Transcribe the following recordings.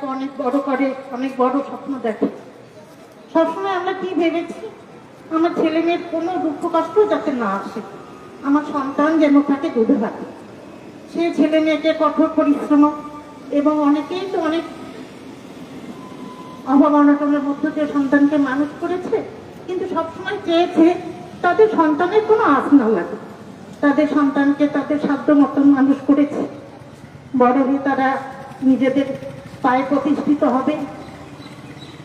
সন্তানকে অনেক বড় করে, অনেক বড় স্বপ্ন দেখে। সবসময় আমরা কি ভেবেছি? আমার ছেলে মেয়ের কোনো দুঃখ কষ্ট যাতে না আসে। আমার সন্তান যেন থাকে দুধে ভাতে সে ছেলে মেয়েকে কঠোর পরিশ্রম এবং অনেকেই তো অনেক অভাব অনটনের মধ্য দিয়ে সন্তানকে মানুষ করেছে, কিন্তু সবসময় চেয়েছে তাদের সন্তানের কোনো আশ না লাগে তাদের সন্তানকে তাদের সাধ্য মতন মানুষ করেছে। বড় হয়ে তারা নিজেদের পায়ে প্রতিষ্ঠিত হবে।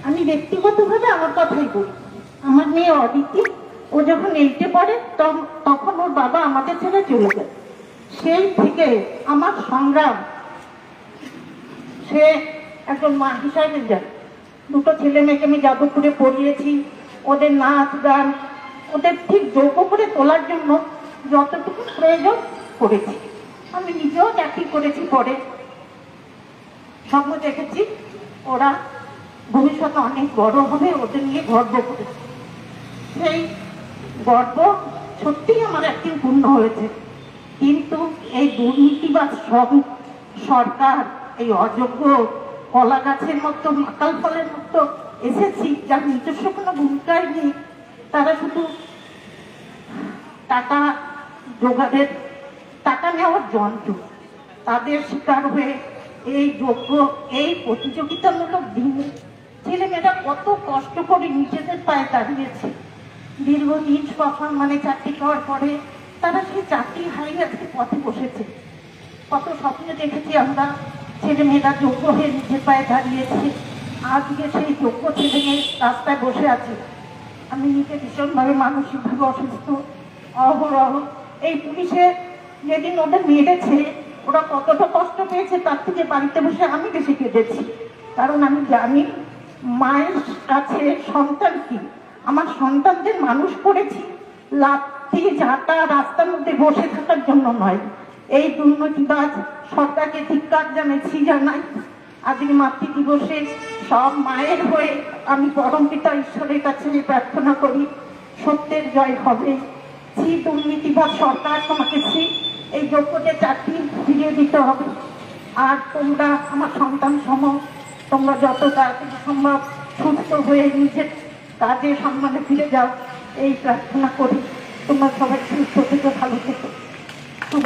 আমি ব্যক্তিগতভাবে আমার কথাই বলি। আমার মেয়ে অদিতি, ও যখন এইটে পড়ে তখন- ওর বাবা আমাদের ছেড়ে চলে যায়। সেই থেকে আমার সংগ্রাম, সে একজন মা হিসাবে যায়। দুটো ছেলে মেয়েকে আমি যাদবপুরে পড়িয়েছি। ওদের নাচ গান, ওদের ঠিক যোগ্য করে তোলার জন্য যতটুকু প্রয়োজন করেছি। আমি নিজেও চাকরি করেছি পরে। স্বপ্ন দেখেছি, ওরা ভবিষ্যতে অনেক বড় হবে, ওদের নিয়ে গর্ব করেছি। সেই গর্ব সত্যিই আমার একদিন পূর্ণ হয়েছে। কিন্তু এই দুর্নীতিবাদ সরকার, এই অযোগ্য কলা গাছের মতো মাকাল ফলের মতো এসেছি, যার নিজস্ব কোনো ভূমিকাই নেই। তারা শুধু টাকা যোগাদের টাকা নেওয়ার যন্ত্র। তাদের শিকার হয়ে এই যোগ্য, এই প্রতিযোগিতামূলক দিনে ছেলেমেয়েরা কত কষ্ট করে নিজেদের পায়ে দাঁড়িয়েছে। দীর্ঘদিন সফল মানে চাকরি করার পরে তারা সেই চাকরি হারিয়ে আজকে পথে বসেছে। কত স্বপ্ন দেখেছি আমরা ছেলে মেয়েরা যোগ্য হয়ে নিজের পায়ে দাঁড়িয়েছে। আজকে সেই যোগ্য ছেলে মেয়ে রাস্তায় বসে আছে। আমি নিজে ভীষণভাবে মানসিকভাবে অসুস্থ, অহরহ। এই পুলিশে যেদিন ওদের মেরেছে ওরা কতটা কষ্ট পেয়েছে তার থেকে বাড়িতে বসে আমি বেশি কেঁদেছি কারণ আমি জানি মায়ের কাছে সন্তান কি। আমার সন্তানদের মানুষ করেছি। লাঠি ঝাঁটা রাস্তার মধ্যে বসে থাকার জন্য নয়। এই দুর্নীতিবাজ সরকারকে ধিক্কার জানাইছি জানাই। আজকে মাতৃ দিবসে সব মায়ের হয়ে আমি পরম পিতা ঈশ্বরের কাছে প্রার্থনা করি। সত্যের জয় হবে। ছি দুর্নীতিবাদ সরকার তোমাকে ছি। এই যোগ্যদের চাকরি ফিরিয়ে দিতে হবে। আর তোমরা আমার সন্তান সম, তোমরা যত তাড়াতাড়ি সম্ভব সুস্থ হয়ে নিজের কাজে সম্মানে ফিরে যাও, এই প্রার্থনা করি। তোমরা সবাই সুস্থ থেকে, ভালো থেকো। শুভ